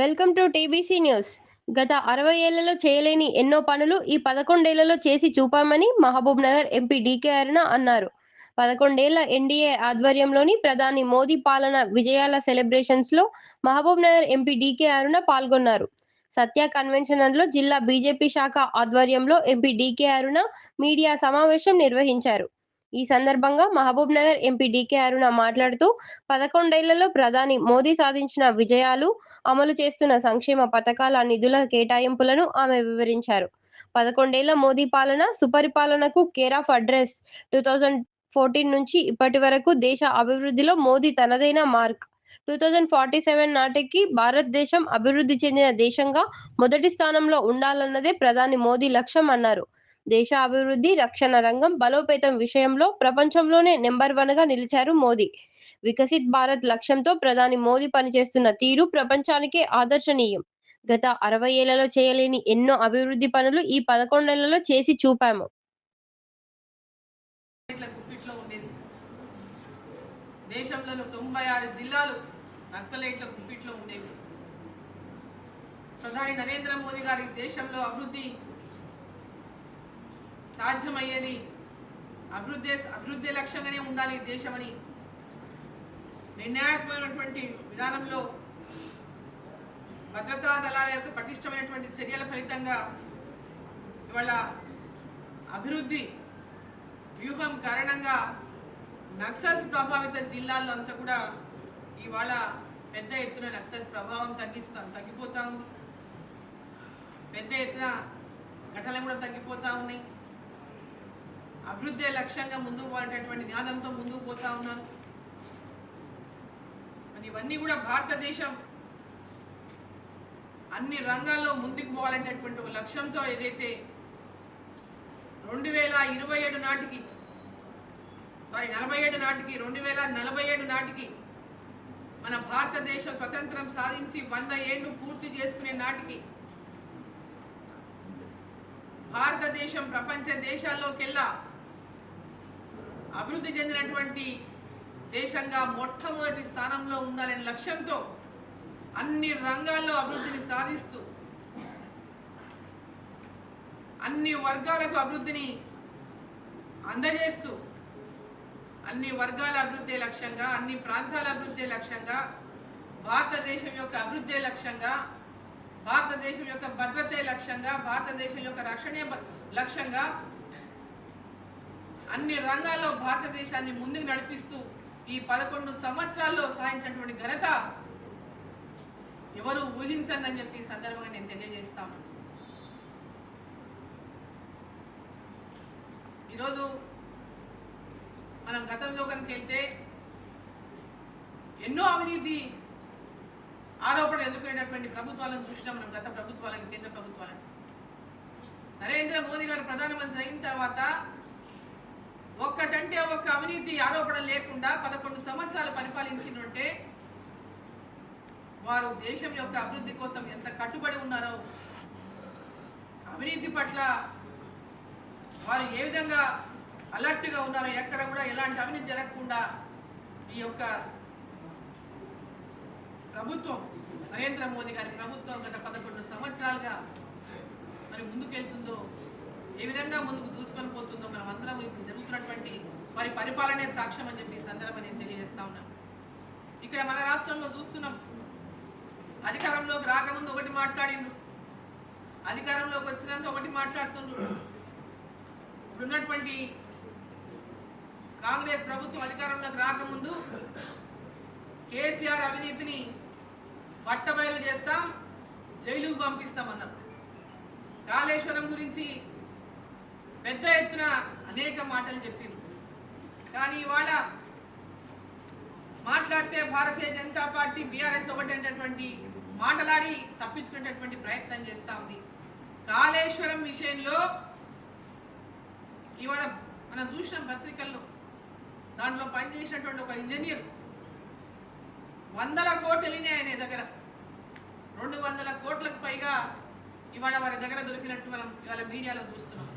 Welcome to TBC news. గత అరవై ఏళ్ళలో చేయలేని ఎన్నో పనులు ఈ పదకొండేళ్ళలో చేసి చూపామని మహబూబ్ నగర్ ఎంపీ డీకే అరుణ అన్నారు. పదకొండేళ్ళ ఎన్డీఏ ఆధ్వర్యంలోని ప్రధాని మోదీ పాలన విజయాల సెలబ్రేషన్స్లో మహబూబ్ నగర్ ఎంపీ డీకే అరుణ పాల్గొన్నారు. సత్య కన్వెన్షన్లో జిల్లా బీజేపీ శాఖ ఆధ్వర్యంలో ఎంపీ డీకే అరుణ మీడియా సమావేశం నిర్వహించారు. ఈ సందర్భంగా మహబూబ్ నగర్ ఎంపీ డీకే అరుణ మాట్లాడుతూ పదకొండేళ్ళలో ప్రధాని మోదీ సాధించిన విజయాలు అమలు చేస్తున్న సంక్షేమ పథకాల నిధుల కేటాయింపులను ఆమె వివరించారు. పదకొండేళ్ళ మోదీ పాలన సుపరిపాలనకు care of address two thousand fourteen నుంచి ఇప్పటి వరకు దేశ అభివృద్ధిలో మోదీ తనదైన mark. Two thousand forty seven నాటికి భారతదేశం అభివృద్ధి చెందిన దేశంగా మొదటి స్థానంలో ఉండాలన్నదే ప్రధాని మోదీ లక్ష్యం అన్నారు. దేశ అభివృద్ధి రక్షణ రంగం బలోపేతం విషయంలో ప్రపంచంలోనే నెంబర్ వన్గా నిలిచారు మోదీ. వికసిత్ భారత్ లక్ష్యంతో ప్రధాని మోదీ పనిచేస్తున్న తీరు ప్రపంచానికే ఆదర్శనీయం. గత అరవై ఏళ్ళలో చేయలేని ఎన్నో అభివృద్ధి పనులు ఈ పదకొండు నెలలో చేసి చూపాము. తొంభై ఆరు జిల్లాలు నక్సలైట్ల కుప్పిట్లో ఉండేవి. ప్రధాని నరేంద్ర మోదీ గారి దేశంలో అభివృద్ధి సాధ్యమయ్యేది. అభివృద్ధి అభివృద్ధి లక్ష్యంగానే ఉండాలి ఈ దేశమని. నిర్ణయాత్మకమైనటువంటి విధానంలో భద్రతా దళాల యొక్క పటిష్టమైనటువంటి చర్యల ఫలితంగా ఇవాళ అభివృద్ధి వ్యూహం కారణంగా నక్సల్స్ ప్రభావిత జిల్లాల్లో అంతా కూడా ఇవాళ పెద్ద ఎత్తున నక్సల్స్ ప్రభావం తగ్గిస్తాం తగ్గిపోతా ఉంది. పెద్ద ఎత్తున ఘటనలు కూడా తగ్గిపోతా ఉన్నాయి. అభివృద్ధి లక్ష్యంగా ముందుకు పోయేటటువంటి నినాదంతో ముందుకు పోతా ఉన్నాను అని ఇవన్నీ కూడా భారతదేశం అన్ని రంగాల్లో ముందుకు పోవాలనేటటువంటి ఒక లక్ష్యంతో ఏదైతే రెండు వేల ఇరవై ఏడు నాటికి సారీ నలభై ఏడు నాటికి రెండు వేల నలభై ఏడు నాటికి మన భారతదేశ స్వతంత్రం సాధించి వంద ఏళ్ళు పూర్తి చేసుకునే నాటికి భారతదేశం ప్రపంచ దేశాల్లోకెల్లా అభివృద్ధి చెందినటువంటి దేశంగా మొట్టమొదటి స్థానంలో ఉండాలనే లక్ష్యంతో అన్ని రంగాల్లో అభివృద్ధిని సాధిస్తూ అన్ని వర్గాలకు అభివృద్ధిని అందజేస్తూ అన్ని వర్గాల అభివృద్ధి లక్ష్యంగా అన్ని ప్రాంతాల అభివృద్ధి లక్ష్యంగా భారతదేశం యొక్క అభివృద్ధి లక్ష్యంగా భారతదేశం యొక్క భద్రతే లక్ష్యంగా భారతదేశం యొక్క రక్షణే లక్ష్యంగా అన్ని రంగాల్లో భారతదేశాన్ని ముందుకు నడిపిస్తూ ఈ పదకొండు సంవత్సరాల్లో సాధించినటువంటి ఘనత ఎవరు ఊహించదని చెప్పి సందర్భంగా నేను తెలియజేస్తాను ఈరోజు మనం గతంలో కనుక వెళ్తే ఎన్నో అవినీతి ఆరోపణలు ఎదుర్కొనేటటువంటి ప్రభుత్వాలను చూసినాం మనం గత ప్రభుత్వాలను కేంద్ర ప్రభుత్వాలను. నరేంద్ర మోదీ గారు ప్రధానమంత్రి అయిన తర్వాత ఒక్కటంటే ఒక్క అవినీతి ఆరోపణ లేకుండా పదకొండు సంవత్సరాలు పరిపాలించినట్టే వారు దేశం యొక్క అభివృద్ధి కోసం ఎంత కట్టుబడి ఉన్నారో అవినీతి పట్ల వారు ఏ విధంగా అలర్ట్గా ఉన్నారో ఎక్కడ కూడా ఎలాంటి అవినీతి జరగకుండా ఈ యొక్క ప్రభుత్వం నరేంద్ర మోదీ గారి ప్రభుత్వం గత పదకొండు సంవత్సరాలుగా మరి ముందుకెళ్తుందో ఏ విధంగా ముందుకు దూసుకొని పోతుందో మనం అందరం ఇప్పుడు జరుగుతున్నటువంటి వారి పరిపాలనే సాక్ష్యం అని చెప్పి ఈ సందర్భం నేను తెలియజేస్తా ఉన్నాం. ఇక్కడ మన రాష్ట్రంలో చూస్తున్నాం. అధికారంలోకి రాకముందు ఒకటి మాట్లాడిండ్రు. అధికారంలోకి వచ్చినాక ఒకటి మాట్లాడుతుండ్రు. ఇప్పుడున్నటువంటి కాంగ్రెస్ ప్రభుత్వం అధికారంలోకి రాకముందు కేసీఆర్ అవినీతిని పట్టబయలు చేస్తాం జైలుకు పంపిస్తామన్నాం కాళేశ్వరం గురించి పెద్ద ఎత్తున అనేక మాటలు చెప్పింది కానీ ఇవాళ మాట్లాడితే భారతీయ జనతా పార్టీ బీఆర్ఎస్ ఒకటేటటువంటి మాటలాడి తప్పించుకునేటటువంటి ప్రయత్నం చేస్తా ఉంది. కాళేశ్వరం విషయంలో ఇవాళ మనం చూసిన పత్రికల్లో. దాంట్లో పనిచేసినటువంటి ఒక ఇంజనీర్ వందల కోట్లు ఆయన దగ్గర. రెండు వందల కోట్లకు పైగా ఇవాళ వారి దగ్గర దొరికినట్టు మనం ఇవాళ మీడియాలో చూస్తున్నాం.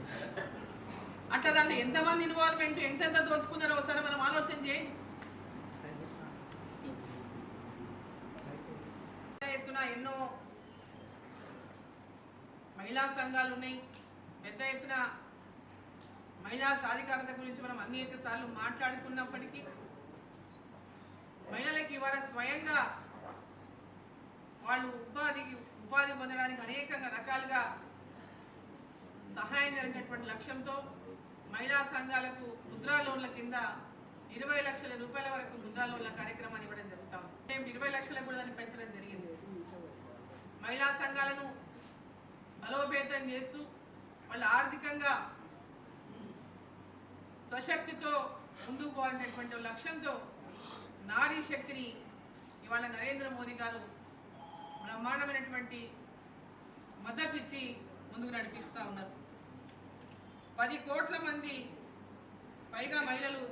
అంటే దాంట్లో ఎంతమంది ఇన్వాల్వ్మెంట్ ఎంతెంత దోచుకున్నారో ఒకసారి మనం ఆలోచన చేయండి. పెద్ద ఎత్తున ఎన్నో మహిళా సంఘాలు ఉన్నాయి. పెద్ద ఎత్తున మహిళా సాధికారత గురించి మనం అనేక సార్లు మాట్లాడుకున్నప్పటికీ మహిళలకు ఇవాళ స్వయంగా వాళ్ళు ఉపాధికి ఉపాధి పొందడానికి అనేకంగా రకాలుగా సహాయం జరిగినటువంటి లక్ష్యంతో మహిళా సంఘాలకు ముద్రా లోన్ల కింద ఇరవై లక్షల రూపాయల వరకు ముద్రా లోన్ల కార్యక్రమాన్ని ఇవ్వడం జరుగుతాం మేము ఇరవై లక్షలకు కూడా దాన్ని పెంచడం జరిగింది. మహిళా సంఘాలను బలోపేతం చేస్తూ వాళ్ళ ఆర్థికంగా స్వశక్తితో ముందుకు పోవాలనేటువంటి లక్ష్యంతో నారీ శక్తిని ఇవాళ నరేంద్ర మోదీ గారు బ్రహ్మాండమైనటువంటి మద్దతు ఇచ్చి ముందుకు నడిపిస్తూ ఉన్నారు. పది కోట్ల మంది పైగా మహిళలు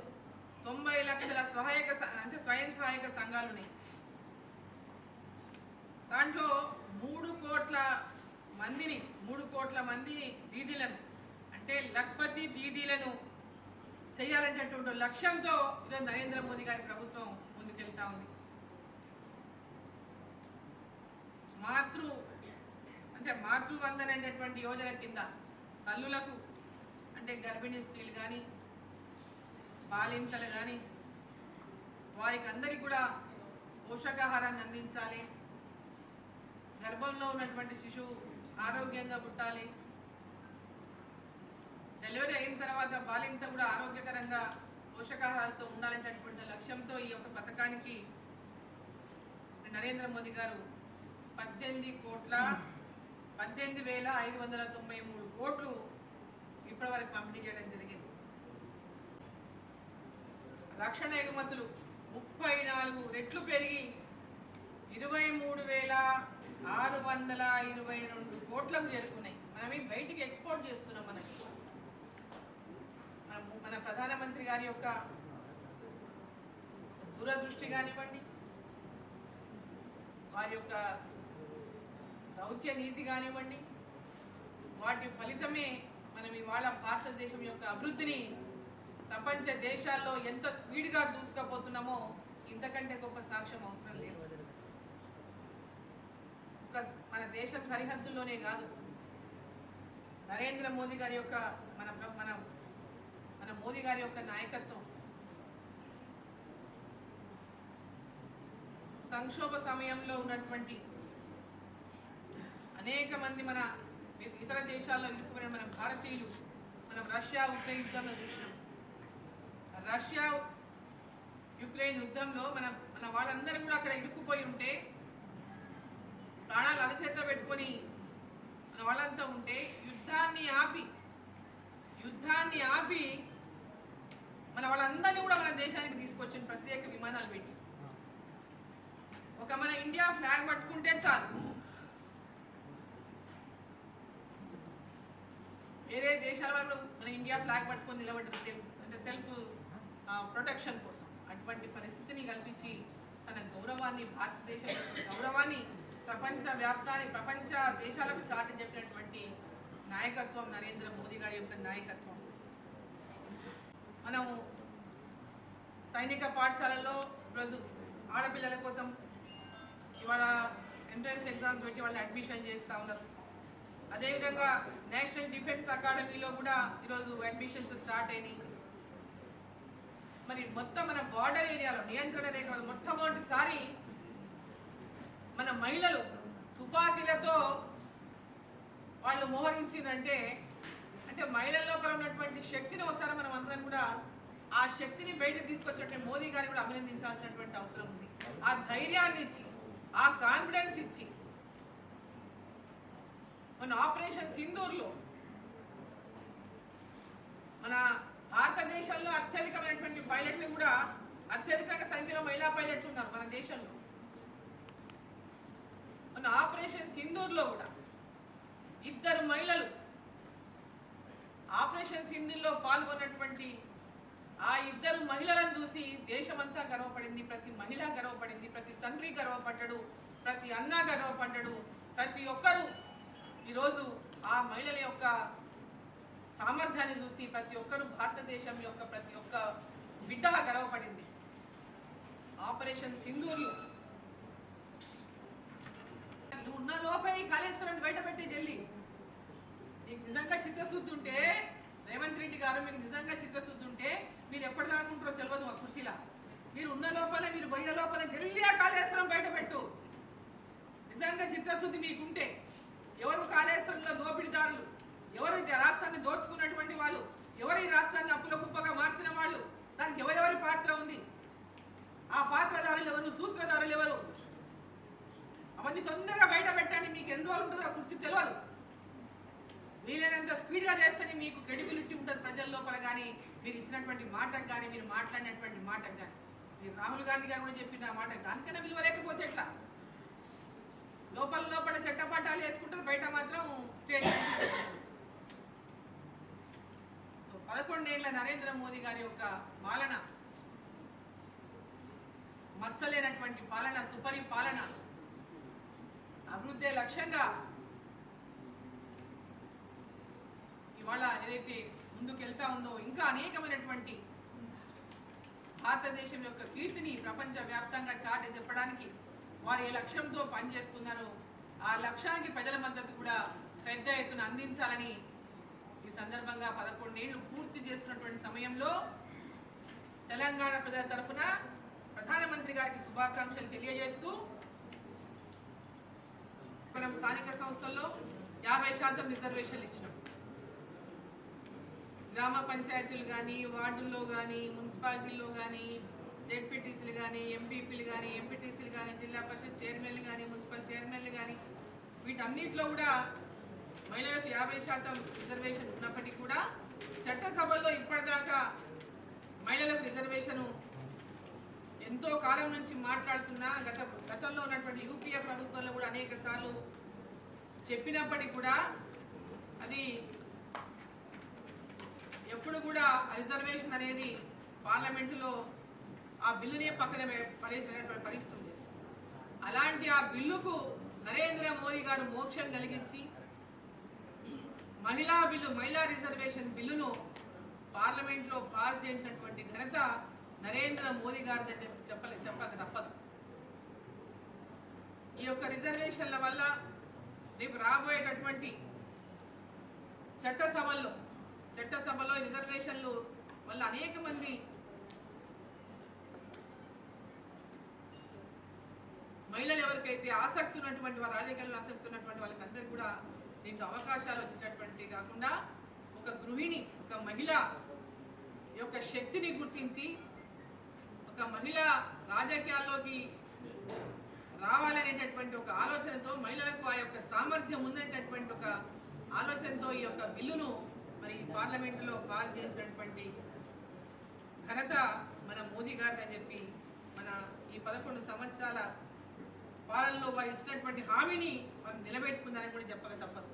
తొంభై లక్షల సహాయక అంటే స్వయం సహాయక సంఘాలు ఉన్నాయి. దాంట్లో మూడు కోట్ల మందిని మూడు కోట్ల మందిని దీదీలను అంటే లక్పతి దీదీలను చేయాలనేటువంటి లక్ష్యంతో ఈరోజు నరేంద్ర మోదీ గారి ప్రభుత్వం ముందుకెళ్తా ఉంది. మాతృ అంటే మాతృవందన అనేటువంటి యోజన కింద తల్లులకు అంటే గర్భిణీ స్త్రీలు కానీ బాలింతలు కానీ వారికి అందరికీ కూడా పోషకాహారాన్ని అందించాలి. గర్భంలో ఉన్నటువంటి శిశువు ఆరోగ్యంగా పుట్టాలి. డెలివరీ అయిన తర్వాత బాలింత కూడా ఆరోగ్యకరంగా పోషకాహారాలతో ఉండాలనేటటువంటి లక్ష్యంతో ఈ యొక్క పథకానికి నరేంద్ర మోదీ గారు పద్దెనిమిది కోట్ల పద్దెనిమిది వేల ఐదు వందల తొంభై మూడు కోట్లు ఇప్పటివరకు పంపిణీ చేయడం జరిగింది. రక్షణ ఎగుమతులు ముప్పై నాలుగు రెట్లు పెరిగి ఇరవై మూడు వేల ఆరు వందల ఇరవై రెండు కోట్లకు చేరుకున్నాయి. మనం బయటికి ఎక్స్పోర్ట్ చేస్తున్నాం మనకి. మన మన ప్రధానమంత్రి గారి యొక్క దూరదృష్టి కానివ్వండి వారి యొక్క దౌత్య నీతి కానివ్వండి వాటి ఫలితమే మనం ఇవాళ భారతదేశం యొక్క అభివృద్ధిని ప్రపంచ దేశాల్లో ఎంత స్పీడ్గా దూసుకుపోతున్నామో ఇంతకంటే గొప్ప సాక్ష్యం అవసరం లేదు. మన దేశం సరిహద్దుల్లోనే కాదు. నరేంద్ర మోదీ గారి యొక్క మన మన మన మోదీ గారి యొక్క నాయకత్వం. సంక్షోభ సమయంలో ఉన్నటువంటి అనేక మంది మన ఇతర దేశాల్లో ఇరుక్కుపోయిన మన భారతీయులు మనం రష్యా ఉక్రెయిన్ యుద్ధంలో చూసినాం. రష్యా యుక్రెయిన్ యుద్ధంలో మన మన వాళ్ళందరూ కూడా అక్కడ ఇరుక్కుపోయి ఉంటే ప్రాణాలు అరచేతిలో పెట్టుకొని మన వాళ్ళంతా ఉంటే యుద్ధాన్ని ఆపి యుద్ధాన్ని ఆపి మన వాళ్ళందరినీ కూడా మన దేశానికి తీసుకొచ్చిన ప్రత్యేక విమానాలు పెట్టి. ఒక మన ఇండియా ఫ్లాగ్ పట్టుకుంటే చాలు. వేరే దేశాల వాళ్ళు మన ఇండియా ఫ్లాగ్ పట్టుకొని నిలబడ్డారు. సెల్ఫ్ అంటే సెల్ఫ్ ప్రొటెక్షన్ కోసం. అటువంటి పరిస్థితిని కల్పించి తన గౌరవాన్ని భారతదేశం గౌరవాన్ని ప్రపంచ వ్యాప్తాన్ని ప్రపంచ దేశాలకు చాటి చెప్పినటువంటి నాయకత్వం నరేంద్ర మోదీ గారి యొక్క నాయకత్వం. మనం సైనిక పాఠశాలల్లో ఈరోజు ఆడపిల్లల కోసం ఇవాళ ఎంట్రన్స్ ఎగ్జామ్స్ పెట్టి వాళ్ళని అడ్మిషన్ చేస్తూ ఉన్నారు. అదేవిధంగా నేషనల్ డిఫెన్స్ అకాడమీలో కూడా ఈరోజు అడ్మిషన్స్ స్టార్ట్ అయినాయి. మరి మొత్తం మన బార్డర్ ఏరియాలో నియంత్రణ రేఖ మొట్టమొదటిసారి మన మహిళలు తుపాకీలతో వాళ్ళు మోహరించిందంటే అంటే మహిళల లోపల ఉన్నటువంటి శక్తిని ఒకసారి మనం అందరం కూడా ఆ శక్తిని బయటకు తీసుకొచ్చినట్టు మోదీ గారిని కూడా అభినందించాల్సినటువంటి అవసరం ఉంది. ఆ ధైర్యాన్ని ఇచ్చి ఆ కాన్ఫిడెన్స్ ఇచ్చి మన ఆపరేషన్ సింధూర్లో మన భారతదేశంలో అత్యధికమైనటువంటి పైలట్లు కూడా అత్యధిక సంఖ్యలో మహిళా పైలట్లు ఉన్నారు మన దేశంలో. మన ఆపరేషన్ సింధూర్లో కూడా ఇద్దరు మహిళలు ఆపరేషన్ సింధూర్లో పాల్గొన్నటువంటి ఆ ఇద్దరు మహిళలను చూసి దేశమంతా గర్వపడింది. ప్రతి మహిళ గర్వపడింది ప్రతి తండ్రి గర్వపడ్డాడు ప్రతి అన్న గర్వపడ్డాడు ప్రతి ఒక్కరూ ఈరోజు ఆ మహిళల యొక్క సామర్థ్యాన్ని చూసి ప్రతి ఒక్కరు భారతదేశం యొక్క ప్రతి ఒక్క బిడ్డ గర్వపడింది. ఆపరేషన్ సింధూర్లు. ఉన్న లోపే ఈ కాళేశ్వరాన్ని బయట పెట్టి మీకు నిజంగా చిత్తశుద్ధి ఉంటే రేవంత్ రెడ్డి గారు మీకు నిజంగా చిత్తశుద్ధి ఉంటే మీరు ఎప్పటి దాకుంటారో తెలియదు మా కృషిలా. మీరు ఉన్న లోపల మీరు పోయే లోపల జల్లి ఆ కాళేశ్వరం బయట పెట్టు. నిజంగా చిత్తశుద్ధి మీకుంటే. ఎవరు కాళేశ్వరంలో దోపిడీదారులు? ఎవరు రాష్ట్రాన్ని దోచుకున్నటువంటి వాళ్ళు? ఎవరు ఈ రాష్ట్రాన్ని అప్పుల కుప్పగా మార్చిన వాళ్ళు? దానికి ఎవరెవరి పాత్ర ఉంది? ఆ పాత్రధారులు ఎవరు? సూత్రధారులు ఎవరు? అవన్నీ తొందరగా బయట పెట్టండి. మీకు ఎన్ని రోజులు ఉంటుందో ఆ కుర్చీ తెలియదు వీలైనంత స్పీడ్గా చేస్తేనే మీకు క్రెడిబిలిటీ ఉంటుంది ప్రజల లోపల కానీ మీరు ఇచ్చినటువంటి మాటకు కానీ మీరు మాట్లాడినటువంటి మాటకు కానీ. మీరు రాహుల్ గాంధీ గారు కూడా చెప్పిన మాట మాటకు దానికన్నా విలువ లేకపోతే ఎట్లా? లోపల లోపల చట్టపట్టాలు వేసుకుంటారు బయట మాత్రం స్టేట్ సో పదకొండేళ్ళ నరేంద్ర మోదీ గారి యొక్క పాలన మచ్చలేనటువంటి పాలన సుపరి పాలన అభివృద్ధి లక్ష్యంగా ఇవాళ ఏదైతే ముందుకెళ్తా ఉందో ఇంకా అనేకమైనటువంటి భారతదేశం యొక్క కీర్తిని ప్రపంచ వ్యాప్తంగా చాటి చెప్పడానికి వారు ఏ లక్ష్యంతో పనిచేస్తున్నారో ఆ లక్ష్యానికి ప్రజల మద్దతు కూడా పెద్ద ఎత్తున అందించాలని ఈ సందర్భంగా పదకొండేళ్ళు పూర్తి చేస్తున్నటువంటి సమయంలో తెలంగాణ ప్రజల తరఫున ప్రధానమంత్రి గారికి శుభాకాంక్షలు తెలియజేస్తూ మనం స్థానిక సంస్థల్లో యాభై శాతం రిజర్వేషన్లు ఇచ్చినాం. గ్రామ పంచాయతీలు కానీ వార్డుల్లో కానీ మున్సిపాలిటీల్లో కానీ జెడ్పీ కానీ ఎంపీపీలు కానీ ఎంపీటీసీలు కానీ జిల్లా పరిషత్ చైర్మన్లు కానీ మున్సిపల్ చైర్మన్లు కానీ వీటన్నిటిలో కూడా మహిళలకు యాభై శాతం రిజర్వేషన్ ఉన్నప్పటికీ కూడా చట్టసభల్లో ఇప్పటిదాకా మహిళలకు రిజర్వేషను ఎంతో కాలం నుంచి మాట్లాడుతున్నా గత గతంలో ఉన్నటువంటి యూపీఏ ప్రభుత్వంలో కూడా అనేక సార్లు చెప్పినప్పటికీ కూడా అది ఎప్పుడు కూడా రిజర్వేషన్ అనేది పార్లమెంటులో ఆ బిల్లునే పక్కన పడేసినటువంటి పరిస్థితి ఉంది. అలాంటి ఆ బిల్లుకు నరేంద్ర మోదీ గారు మోక్షం కలిగించి మహిళా బిల్లు మహిళా రిజర్వేషన్ బిల్లును పార్లమెంట్లో పాస్ చేయించినటువంటి ఘనత నరేంద్ర మోదీ గారిదని చెప్ప- చెప్పలే చెప్పక తప్పదు. ఈ యొక్క రిజర్వేషన్ల వల్ల రేపు రాబోయేటటువంటి చట్టసభల్లో చట్టసభలో రిజర్వేషన్లు వల్ల అనేక మంది మహిళలు ఎవరికైతే ఆసక్తి ఉన్నటువంటి వారు రాజకీయాల్లో ఆసక్తి ఉన్నటువంటి వాళ్ళకి అందరికీ కూడా దీంట్లో అవకాశాలు వచ్చేటటువంటి కాకుండా ఒక గృహిణి ఒక మహిళ యొక్క శక్తిని గుర్తించి ఒక మహిళ రాజకీయాల్లోకి రావాలనేటటువంటి ఒక ఆలోచనతో మహిళలకు ఆ యొక్క సామర్థ్యం ఉందనేటటువంటి ఒక ఆలోచనతో ఈ యొక్క బిల్లును మరి పార్లమెంటులో పాస్ చేసినటువంటి ఘనత మన మోదీ గారిని అని చెప్పి మన ఈ పదకొండు సంవత్సరాల పాలనలో వారు ఇచ్చినటువంటి హామీని వారు నిలబెట్టుకుందని కూడా చెప్పక తప్పదు.